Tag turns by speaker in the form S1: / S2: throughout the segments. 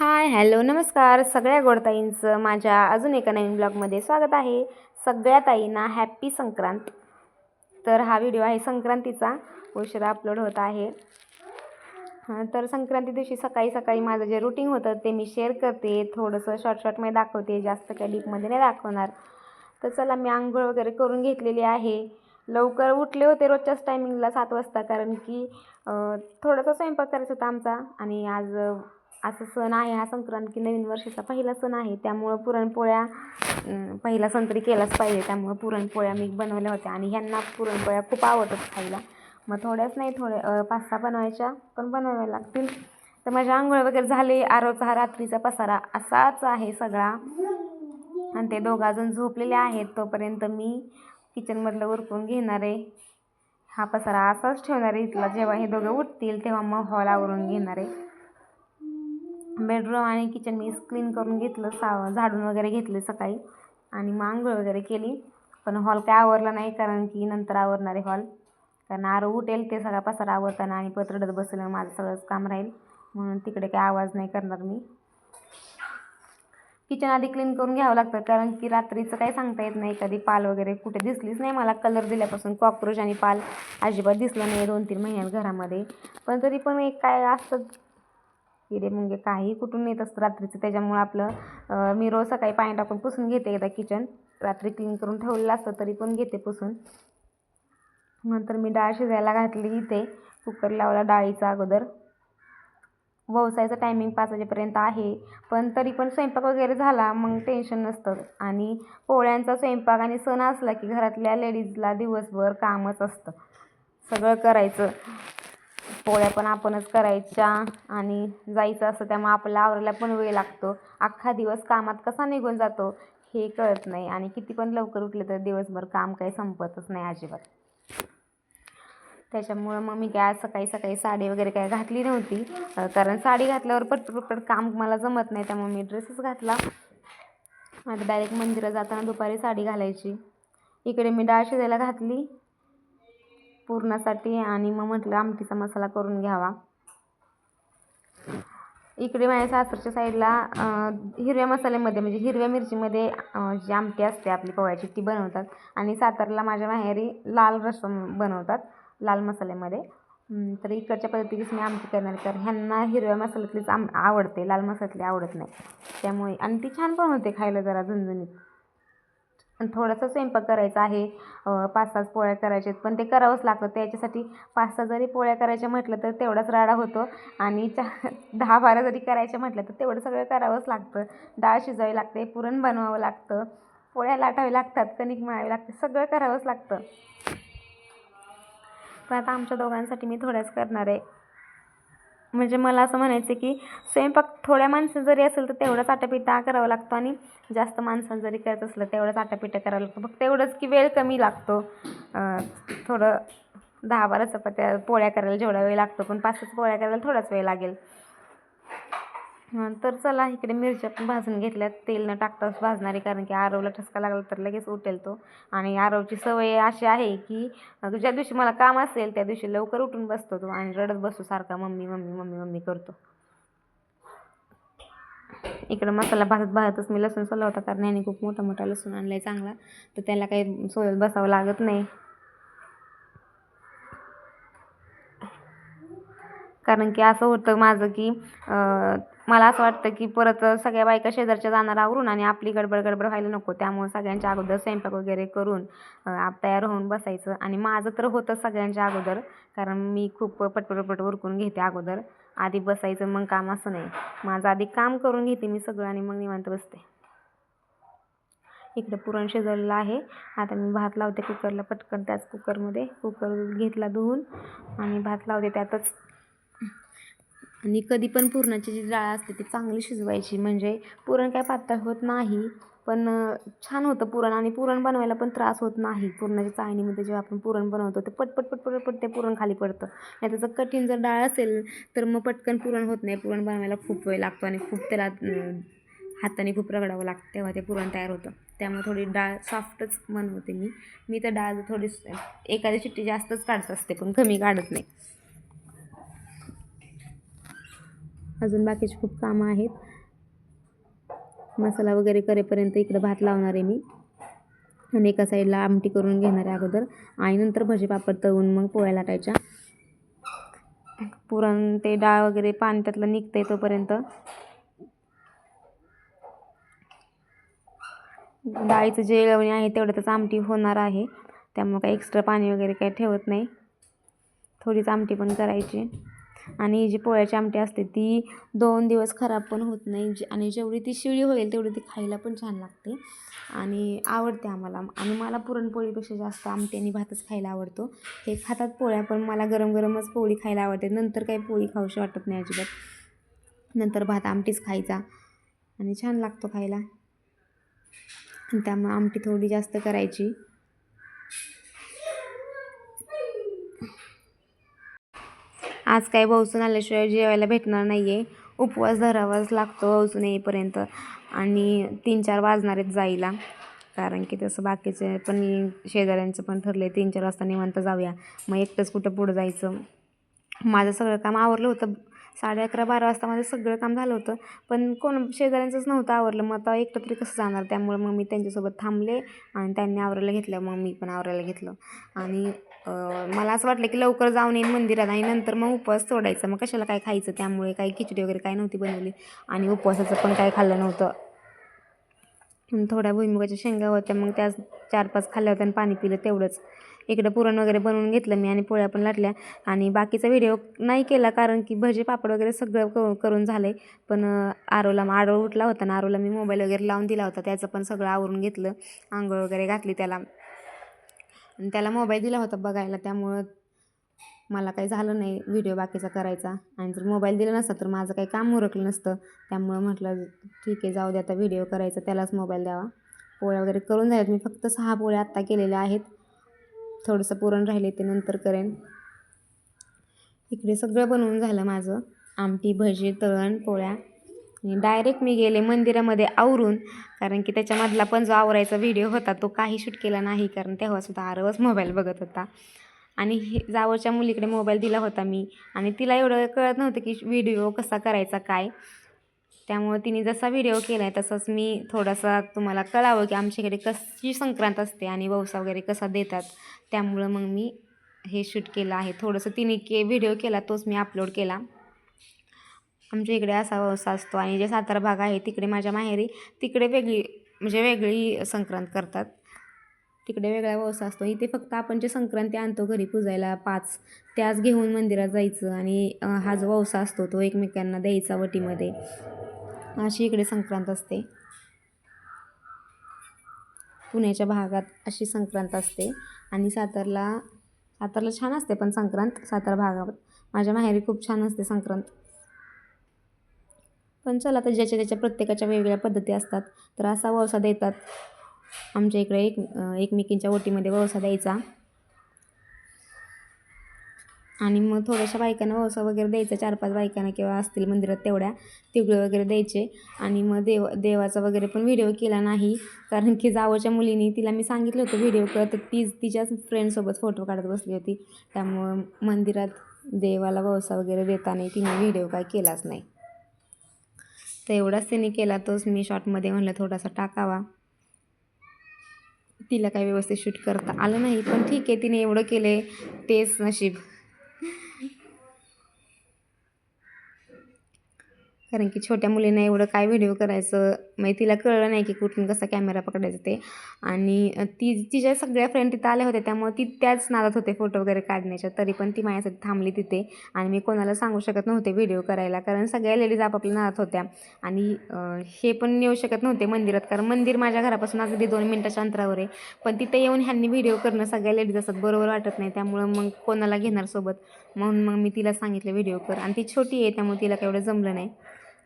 S1: Hi hello नमस्कार सगळ्या गोडताईंचं माझ्या अजून एका नवीन ब्लॉगमध्ये स्वागत आहे. सगळ्या ताईंना हॅप्पी संक्रांत. तर हा व्हिडिओ आहे संक्रांतीचा. उशिरा अपलोड होत आहे. हां तर संक्रांती दिवशी सकाळी सकाळी माझं जे रुटीन होतं ते मी शेअर करते. थोडंसं शॉर्ट शॉर्टमध्ये दाखवते जास्त काही डीपमध्ये नाही दाखवणार. तर चला मी आंघोळ वगैरे करून घेतलेली आहे. लवकर उठले होते रोजच्याच टायमिंगला सात वाजता कारण की थोडासा स्वयंपाक करायचा होता आमचा. आणि आज असं सण आहे हा संक्रांत की नवीन वर्षाचा पहिला सण आहे. त्यामुळं पुरणपोळ्या पहिला सण तरी केलाच पाहिजे. त्यामुळं पुरणपोळ्या मी बनवल्या होत्या आणि ह्यांना पुरणपोळ्या खूप आवडतात खायला. मग थोड्याच नाही थोडे पाच सहा बनवायच्या पण बनवाव्या लागतील. तर माझ्या आंघोळ वगैरे झाले. आरोचा हा रात्रीचा पसारा असाच आहे सगळा. आणि ते दोघं अजून झोपलेले आहेत. तोपर्यंत मी किचनमधलं उरकून घेणार आहे. हा पसारा असाच ठेवणार आहे. इथला जेव्हा हे दोघं उठतील तेव्हा मग हॉल आवरून घेणार आहे. बेडरूम आणि किचन मी क्लीन करून घेतलं सा झाडून वगैरे घेतले सकाळी. आणि मग आंघोळ वगैरे केली. पण हॉल काय आवरला नाही कारण की नंतर आवरणारे हॉल कारण आरो उठेल ते सगळा पसारा आवरताना आणि पत्रडत बसलं माझं सगळंच काम राहील. म्हणून तिकडे काय आवाज नाही करणार मी. किचन आधी क्लीन करून घ्यावं लागतं. कारण की रात्रीचं काही सांगता येत नाही. कधी पाल वगैरे कुठे दिसलीच नाही मला. कलर दिल्यापासून कॉक्रोच आणि पाल अजिबात दिसलं नाही दोन तीन महिन्यात घरामध्ये. पण तरी पण एक काय असतं किडे मुंगे म्हणजे काही कुठून येत असतं रात्रीचं. त्याच्यामुळं आपलं मी रोज सकाळी पाणी टाकून पुसून घेते एकदा किचन रात्री क्लीन करून ठेवलेलं असतं तरी पण घेते पुसून. नंतर मी डाळ शिजायला घातली इथे. कुकर लावला डाळीचा अगोदर. व्यवसायाचं टायमिंग पाच वाजेपर्यंत आहे. पण तरी पण स्वयंपाक वगैरे झाला मग टेन्शन नसतं. आणि पोळ्यांचा स्वयंपाक आणि सण असला की घरातल्या लेडीजला दिवसभर कामच असतं. सगळं करायचं. पोळ्या पण आपणच करायच्या आणि जायचं असतं त्यामुळे आपल्याला आवरायला पण वेळ लागतो. अख्खा दिवस कामात कसा निघून जातो हे कळत नाही आणि किती पण लवकर उठले तर दिवसभर काम काही संपतच नाही अजिबात. त्याच्यामुळं मग मी काय सकाळी सकाळी साडी वगैरे काय घातली नव्हती. कारण साडी घातल्यावर पटपट काम मला जमत नाही त्यामुळे मी ड्रेसच घातला. आता डायरेक्ट मंदिरात जाताना दुपारी साडी घालायची. इकडे मी डाळ शिजायला घातली. पुरणासाठी आणि मग म्हटलं आमटीचा मसाला करून घ्यावा. इकडे माझ्या सासरच्या साईडला हिरव्या मसाल्यामध्ये म्हणजे हिरव्या मिरचीमध्ये जी आमटी असते आपली पोळ्याची ती बनवतात. आणि सातारला माझ्या माहेरी लाल रस बनवतात लाल मसाल्यामध्ये. तर इकडच्या पद्धतीचीच मी आमटी करणार आहे. तर ह्यांना हिरव्या मसाल्यातलीच आम आवडते. लाल मसाल्यातली आवडत नाही. त्यामुळे आणि ती छान पण होते खायला जरा झणझणीत. थोडासा स्वयंपाक करायचा आहे. पाच सहाच पोळ्या करायच्या आहेत. पण ते करावंच लागतं. त्याच्यासाठी पाच सहा जरी पोळ्या करायच्या म्हटलं तर तेवढाच राडा होतो. आणि चा दहा बारा जरी करायच्या म्हटलं तर तेवढं सगळं करावंच लागतं. डाळ शिजवावी लागते पुरण बनवावं लागतं. पोळ्या लाटावी लागतात कणिक मळावी लागते. सगळं करावंच लागतं. पण आता आमच्या दोघांसाठी मी थोड्याच करणार आहे. म्हणजे मला असं म्हणायचं की स्वयंपाक थोड्या माणसं जरी असेल तर तेवढाच आटापिटा करावा लागतो आणि जास्त माणसं जरी करत असलं तेवढंच आटापिटा करावं लागतो. फक्त एवढंच की वेळ कमी लागतो. थोडं दहा बारा चपात्या पोळ्या करायला जेवढा वेळ लागतो पण पाच पाच पोळ्या करायला थोडाच वेळ लागेल. तर चला इकडे मिरच्या पण भाजून घेतल्यात. तेल न टाकताच भाजणारे कारण की आरवला ठसका लागला तर लगेच उठेल तो. आणि आरवची सवय अशी आहे की ज्या दिवशी मला काम असेल त्या दिवशी लवकर उठून बसतो तो आणि रडत बसतो सारखा मम्मी मम्मी मम्मी मम्मी करतो. इकडं मसाला भाजत भाजतच मी लसूण सोला होता कारण याने खूप मोठा मोठा लसूण आणला आहे चांगला. तर त्याला काही सोलत बसावं लागत नाही. कारण की असं होतं माझं की मला असं वाटतं की परत सगळ्या बायका शेजारच्या जाणार आवरून आणि आपली गडबड गडबड व्हायला नको. त्यामुळे सगळ्यांच्या अगोदर स्वयंपाक वगैरे करून आप तयार होऊन बसायचं. आणि माझं तर होतं सगळ्यांच्या अगोदर कारण मी खूप पटपट पटपट उरकून घेते अगोदर. आधी बसायचं मग काम असं नाही. माझं आधी काम करून घेते मी सगळं आणि मग निवांत बसते. इकडे पुरण शिजवलेलं आहे. आता मी भात लावते कुकरला पटकन. त्याच कुकरमध्ये कुकर घेतला धुवून आणि भात लावते त्यातच आणि कधी पण पुरणाची जी डाळ असते ती चांगली शिजवायची. म्हणजे पुरण काय पातळ होत नाही पण छान होतं पुरण आणि पुरण बनवायला पण त्रास होत नाही. पुरणाच्या चाळणीमध्ये जेव्हा आपण पुरण बनवतो ते पटपट पटपट पटपट ते पुरण खाली पडतं. नाही त्याचं कठीण जर डाळ असेल तर मग पटकन पुरण होत नाही. पुरण बनवायला खूप वेळ लागतो आणि खूप त्याला हाताने खूप रगडावं लागतं तेव्हा ते पुरण तयार होतं. त्यामुळे थोडी डाळ सॉफ्टच बनवते मी. मी तर डाळ थोडी एखादी चिट्टी जास्तच काढत असते पण कमी काढत नाही. अजून बाकीची खूप कामं आहेत. मसाला वगैरे करेपर्यंत इकडं भात लावणार आहे मी. आणि एका साईडला आमटी करून घेणार आहे अगोदर. आणि नंतर भजी पापड तळून मग पोळ्या लाटायच्या. पुरण ते डाळ वगैरे पाणी त्यातलं निघतंय तोपर्यंत. डाळीचं जे लवणी आहे तेवढ्यातच आमटी होणार आहे. त्यामुळे काही एक्स्ट्रा पाणी वगैरे काही ठेवत नाही. थोडीच आमटी पण करायची. आणि जी पोळ्याची आमटी असते ती दोन दिवस खराब पण होत नाही. जे आणि जेवढी ती शिळी होईल तेवढी ती खायला पण छान लागते. आणि आवडते आम्हाला. आणि मला पुरणपोळीपेक्षा जास्त आमटी आणि भातच खायला आवडतो. हे खातात पोळ्या पण मला गरम गरमच पोळी खायला आवडते. नंतर काही पोळी खाऊशी वाटत नाही अजिबात. नंतर भात आमटीच खायचा. आणि छान लागतो खायला. आणि त्यामुळे आमटी थोडी जास्त करायची. आज काय भाऊसून आल्याशिवाय जेवायला भेटणार नाही आहे उपवास धरावाच लागतो भाऊसून येईपर्यंत. आणि तीन चार वाजणार आहेत जायला. कारण की तसं बाकीचे पण शेजाऱ्यांचं पण ठरलं तीन चार वाजता निवांत जाऊया. मग एकटंच कुठं पुढं जायचं? माझं सगळं काम आवरलं होतं. साडे अकरा बारा वाजता माझं सगळं काम झालं होतं. पण कोण शेजाऱ्यांचंच नव्हतं आवरलं. मग आता एकटं तरी कसं जाणार? त्यामुळे मग मी त्यांच्यासोबत थांबले आणि त्यांनी आवरायला घेतलं. मग मी पण आवरायला घेतलं. आणि मला असं वाटलं की लवकर जाऊन येईन मंदिरात आणि नंतर मग उपवास सोडायचा. मग कशाला काय खायचं त्यामुळे काही खिचडी वगैरे काय नव्हती बनवली आणि उपवासाचं पण काय खाल्लं नव्हतं. थोड्या भुईमुगाच्या शेंगा होत्या मग त्या चार पाच खाल्ल्या होत्या आणि पाणी पिलं तेवढंच. इकडं पुरण वगैरे बनवून घेतलं मी आणि पोळ्या पण लाटल्या. आणि बाकीचा व्हिडिओ नाही केला कारण की भजी पापड वगैरे सगळं क करून झालं आहे पण आरोला मग आरो उठला होता ना आरोला मी मोबाईल वगैरे लावून दिला होता. त्याचं पण सगळं आवरून घेतलं. आंघोळ वगैरे घातली त्याला. आणि त्याला मोबाईल दिला होता बघायला त्यामुळं मला काही झालं नाही व्हिडिओ बाकीचा करायचा. आणि जर मोबाईल दिला नसता तर माझं काही काम उरकलं नसतं. त्यामुळं म्हटलं ठीक आहे जाऊ दे आता व्हिडिओ करायचा त्यालाच मोबाईल द्यावा. पोळ्या वगैरे करून झाल्यात. मी फक्त सहा पोळ्या आत्ता केलेल्या आहेत. थोडंसं पुरण राहिले ते नंतर करेन. इकडे सगळं बनवून झालं माझं. आमटी भजी तळण पोळ्या. डायरेक्ट मी गेले मंदिरामध्ये आवरून. कारण की त्याच्यामधला पण जो आवरायचा व्हिडिओ होता तो काही शूट केला नाही. कारण तेव्हासुद्धा आरवच मोबाईल बघत होता. आणि हे जावरच्या मुलीकडे मोबाईल दिला होता मी. आणि तिला एवढं कळत नव्हतं की व्हिडिओ कसा करायचा काय. त्यामुळं तिने जसा व्हिडिओ केला आहे तसंच मी थोडासा तुम्हाला कळावं की आमच्याकडे कशी संक्रांत असते आणि वौसा वगैरे कसा देतात. त्यामुळं मग मी हे शूट केलं आहे. थोडंसं तिने के व्हिडिओ केला तोच मी अपलोड केला. आमच्या इकडे असा व्यवसाय असतो आणि जे सातारा भाग आहे तिकडे माझ्या माहेरी तिकडे वेगळी म्हणजे वेगळी संक्रांत करतात. तिकडे वेगळा व्यवसाय असतो. इथे फक्त आपण जे संक्रांती आणतो घरी पुजायला पाच त्याच घेऊन मंदिरात जायचं आणि हा जो व्यवसाय असतो तो एकमेकांना द्यायचा वटीमध्ये. अशी इकडे संक्रांत असते. पुण्याच्या भागात अशी संक्रांत असते. आणि सातारला सातारला छान असते पण संक्रांत सातारा भागात. माझ्या माहेरी खूप छान असते संक्रांत. पण चला तर ज्याच्या त्याच्या प्रत्येकाच्या वेगवेगळ्या पद्धती असतात. तर असा वळसा देतात. आमच्या इकडे एक एकमेकींच्या ओटीमध्ये वळसा द्यायचा. आणि मग थोड्याशा बायकांना वळसा वगैरे द्यायचा. चार पाच बायकांना किंवा असतील मंदिरात तेवढ्या तिगळे वगैरे द्यायचे. आणि मग देव देवाचा वगैरे पण व्हिडिओ केला नाही. कारण की जावच्या मुलीने तिला मी सांगितलं होतं व्हिडिओ कर तर ती तिच्याच फ्रेंडसोबत फोटो काढत बसली होती. त्यामुळं मंदिरात देवाला वळसा वगैरे देताना तिने व्हिडिओ काय केलाच नाही. तर एवढाच तिने केला तोच मी शॉर्टमध्ये म्हणलं थोडासा टाकावा. तिला काही व्यवस्थित शूट करता आलं नाही पण ठीक आहे तिने एवढं केले तेच नशीब. कारण की छोट्या मुलींना एवढं काय व्हिडिओ करायचं? म्हणजे तिला कळलं नाही की कुठून कसा कॅमेरा पकडायचा ते. आणि ती तिच्या सगळ्या फ्रेंड तिथं आल्या होत्या त्यामुळे ती त्याच नादात होते फोटो वगैरे काढण्याच्या. तरी पण ती माझ्यासाठी थांबली तिथे. आणि मी कोणाला सांगू शकत नव्हते व्हिडिओ करायला कारण सगळ्या लेडीज आपापल्या नादात होत्या. आणि हे पण येऊ शकत नव्हते मंदिरात कारण मंदिर माझ्या घरापासून अगदी दोन मिनटाच्या अंतरावर आहे. पण तिथे येऊन ह्यांनी व्हिडिओ करणं सगळ्या लेडीज असतात बरोबर वाटत नाही. त्यामुळं मग कोणाला घेणार सोबत? म्हणून मग मी तिला सांगितलं व्हिडिओ कर. आणि ती छोटी आहे त्यामुळे तिला केवढं जमलं नाही.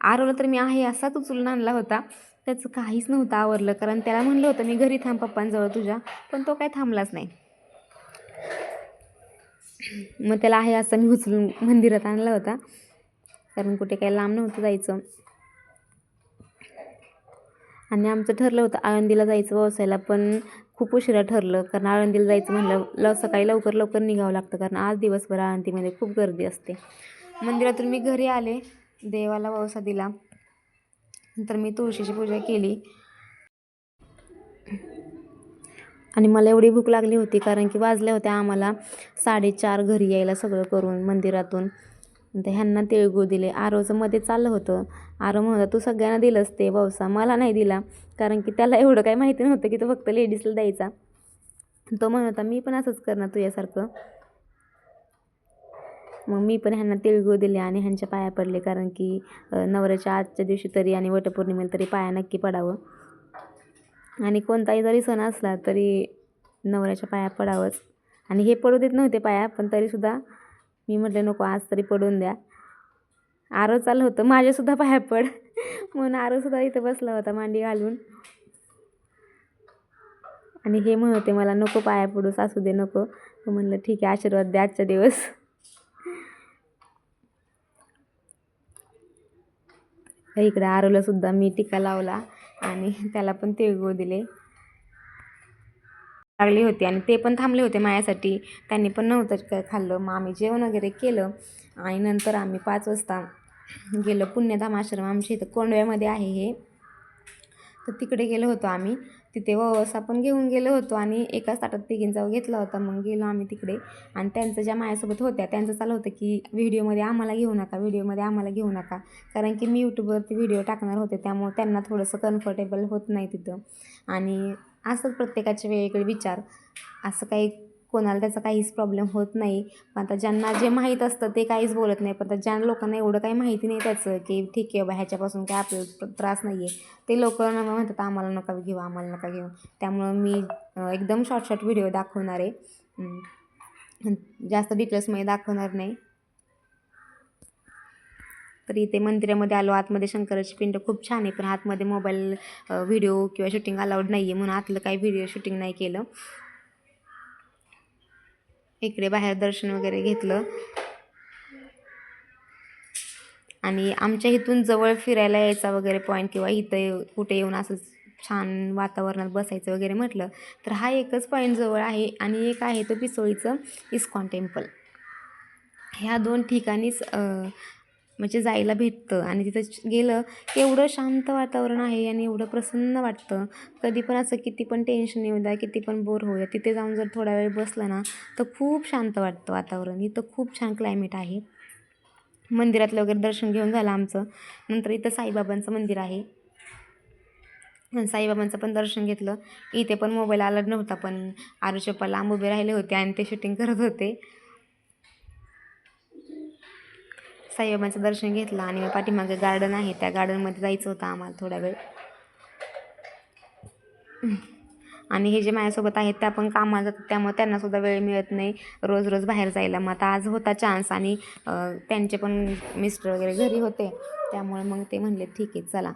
S1: आरवला तर मी आहे असाच उचलून आणला होता. त्याचं काहीच नव्हतं आवरलं. कारण त्याला म्हणलं होतं मी घरी थांब पप्पांजवळ तुझ्या. पण तो काय थांबलाच नाही. मग त्याला आहे असं मी उचलून मंदिरात आणला होता. कारण कुठे काही लांब नव्हतं जायचं. आणि आमचं ठरलं होतं आळंदीला जायचं व्यवसायाला पण खूप उशिरा ठरलं. कारण आळंदीला जायचं म्हणलं ल सकाळी लवकर लवकर निघावं लागतं. कारण आज दिवसभर आळंदीमध्ये खूप गर्दी असते. मंदिरातून मी घरी आले. देवाला वळसा दिला. नंतर मी तुळशीची पूजा केली. आणि मला एवढी भूक लागली होती कारण की वाजल्या होत्या आम्हाला साडेचार घरी यायला सगळं करून मंदिरातून. तर ह्यांना तिळगूळ दिले. आरोचं मध्ये चाललं होतं. आरो म्हणता तू सगळ्यांना दिलंस ते पावसा मला नाही दिला. कारण की त्याला एवढं काही माहिती नव्हतं की तो फक्त लेडीजला द्यायचा. तो म्हणत होता मी पण असंच करणार तुझ्यासारखं. मग मी पण ह्यांना तिळगुळ दिले आणि ह्यांच्या पाया पडले कारण की नवऱ्याच्या आजच्या दिवशी तरी आणि वटपौर्णिमेला तरी पाया नक्की पडावं. आणि कोणताही जरी सण असला तरी नवऱ्याच्या पाया पडावंच. आणि हे पडू देत नव्हते पाया पण तरीसुद्धा मी म्हटलं नको आज तरी पडून द्या. आरो चाललं होतं माझ्यासुद्धा पाया पड. म्हणून आरोसुद्धा इथं बसला होता मांडी घालून. आणि हे म्हणते होते मला नको पाया पडू सासू दे नको. म्हणलं ठीक आहे आशीर्वाद द्या आजच्या दिवस. इकडे आरूलासुद्धा मी टिका लावला आणि त्याला पण तिळगुळ दिले. लागले होते आणि ते पण थांबले होते माझ्यासाठी. त्यांनी पण नव्हतं काय खाल्लं. मग आम्ही जेवण वगैरे केलं आणि नंतर आम्ही पाच वाजता गेलो. पुण्यधाम आश्रम आमच्या इथं कोंडव्यामध्ये आहे हे. तर तिकडे गेलो होतो आम्ही. तिथे वस आपण घेऊन गेलो होतो आणि एकाच ताटात तिघींचा घेतला होता. मग गेलो आम्ही तिकडे आणि त्यांचं ज्या माझ्यासोबत होत्या त्यांचं चालू होतं की व्हिडिओमध्ये आम्हाला घेऊ नका व्हिडिओमध्ये आम्हाला घेऊ नका. कारण की मी यूट्यूबवरती व्हिडिओ टाकणार होते त्यामुळे त्यांना थोडंसं कम्फर्टेबल होत नाही तिथं. आणि असंच प्रत्येकाचे वेगवेगळे विचार असं काही कोणाला त्याचा काहीच प्रॉब्लेम होत नाही. पण आता ज्यांना जे माहीत असतं ते काहीच बोलत नाही. पण आता ज्या लोकांना एवढं काही माहिती नाही त्याचं की ठीक आहे बा ह्याच्यापासून काय आपल्याला त्रास नाही आहे ते लोक म्हणतात आम्हाला नका घेऊ आम्हाला नका घेऊ. त्यामुळं मी एकदम शॉर्ट शॉर्ट व्हिडिओ दाखवणार आहे. जास्त डिटेल्समध्ये दाखवणार नाही. तर इथे मंदिरामध्ये आलो. आतमध्ये शंकराची पिंड खूप छान आहे. पण आतमध्ये मोबाईल व्हिडिओ किंवा शूटिंग अलाउड नाही आहे म्हणून आतलं काही व्हिडिओ शूटिंग नाही केलं. इकडे बाहेर दर्शन वगैरे घेतलं. आणि आमच्या इथून जवळ फिरायला यायचा वगैरे पॉईंट किंवा इथं कुठे येऊन असं छान वातावरणात बसायचं वगैरे म्हटलं तर हा एकच पॉईंट जवळ आहे आणि एक आहे तो पिसोळीचं इस्कॉन टेम्पल. ह्या दोन ठिकाणीच म्हणजे जायला भेटतं. आणि तिथं गेलं की एवढं शांत वातावरण आहे आणि एवढं प्रसन्न वाटतं. कधी पण असं किती पण टेन्शन येऊ द्या किती पण बोर होऊ द्या तिथे जाऊन जर थोडा वेळ बसलं ना तर खूप शांत वाटतं वातावरण. इथं खूप छान क्लायमेट आहे. मंदिरातलं वगैरे दर्शन घेऊन झालं आमचं. नंतर इथं साईबाबांचं मंदिर आहे. आणि साईबाबांचं पण दर्शन घेतलं. इथे पण मोबाईल आला नव्हता पण आरुचे आंब लांब उभे राहिले होते आणि ते शूटिंग करत होते. साईबाबांचं दर्शन घेतलं आणि मग पाठीमागे गार्डन आहे. त्या गार्डनमध्ये जायचं होतं आम्हाला थोडा वेळ. आणि हे जे माझ्यासोबत आहेत त्या पण कामाला जातात. त्यामुळे त्यांनासुद्धा वेळ मिळत नाही रोज रोज बाहेर जायला. मग आता आज होता चान्स आणि त्यांचे पण मिस्टर वगैरे घरी होते. त्यामुळे मग ते म्हणले ठीक आहे चला.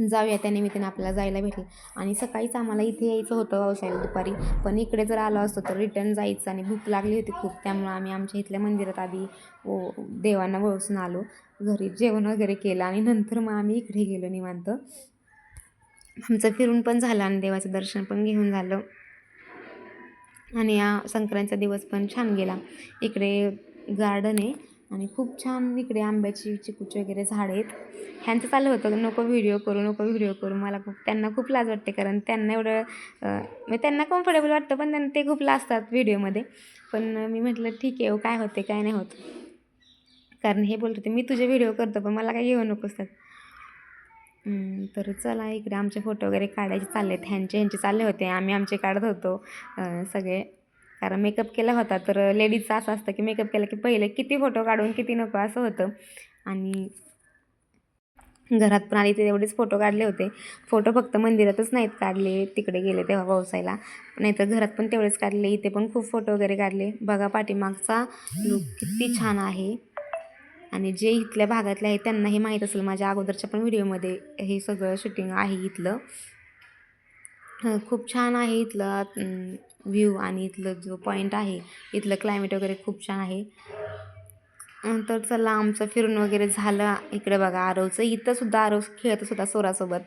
S1: जाऊया त्या निमित्ताने आपल्याला जायला भेटेल. आणि सकाळीच आम्हाला इथे यायचं होतं व्यवसायाला दुपारी. पण इकडे जर आलो असतो तर रिटर्न जायचं आणि भूक लागली होती खूप. त्यामुळं आम्ही आमच्या इथल्या मंदिरात आधी ओ देवांना वळसून आलो. घरी जेवण वगैरे केलं आणि नंतर मग आम्ही इकडे गेलो निवांत. आमचं फिरून पण झालं आणि देवाचं दर्शन पण घेऊन झालं. आणि या संक्रांतीचा दिवस पण छान गेला. इकडे गार्डन आहे. आणि खूप छान इकडे आंब्याची चिकूचे वगैरे झाड आहेत. ह्यांचं चाललं होतं नको व्हिडिओ करू नको व्हिडिओ करू. मला खूप त्यांना खूप लाज वाटते कारण त्यांना एवढं म्हणजे त्यांना कम्फर्टेबल वाटतं पण त्यांना ते खूप लाजतात व्हिडिओमध्ये पण मी म्हटलं ठीक आहे हो काय होते काय नाही होत. कारण हे बोलत होते मी तुझे व्हिडिओ करतो पण मला काय येऊ नकोस त्यात तर चला इकडे आमचे फोटो वगैरे काढायचे चालले आहेत ह्यांचे ह्यांचे चालले होते आम्ही आमचे काढत होतो सगळे. कारण मेकअप केला होता तर लेडीजचं असं असतं की मेकअप केला की पहिले किती फोटो काढून किती नको असं होतं. आणि घरात पण आली ते तेवढेच फोटो काढले होते. फोटो फक्त मंदिरातच नाहीत काढले तिकडे गेले तेव्हा व्यवसायला नाहीतर घरात पण तेवढेच काढले इथे पण खूप फोटो वगैरे काढले. बघा पाठीमागचा लुक किती छान आहे. आणि जे इथल्या भागातले आहे त्यांना हे माहीत असेल माझ्या अगोदरच्या पण व्हिडिओमध्ये हे सगळं शूटिंग आहे इथलं. खूप छान आहे इथलं. व्ह्यू आणि इथलं जो पॉईंट आहे इथलं क्लायमेट वगैरे खूप छान आहे. तर चला आमचं फिरून वगैरे झालं. इकडे बघा आरवचं. इथं सुद्धा आरव खेळतच होता सोरासोबत.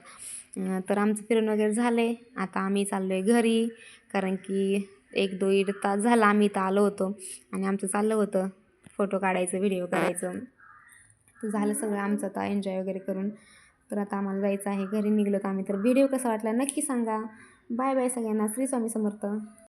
S1: तर आमचं फिरून वगैरे झालं आहे आता आम्ही चाललो आहे घरी कारण की एक दीड तास झाला आम्ही इथं आलो होतो आणि आमचं चाललं होतं. फोटो काढायचं व्हिडिओ काढायचं. तर झालं सगळं आमचं आता एन्जॉय वगैरे करून. तर आता आम्हाला जायचं आहे. घरी निघलो तर आम्ही. तर व्हिडिओ कसा वाटला नक्की सांगा. बाय बाय सगळ्यांना. श्री स्वामी समर्थ.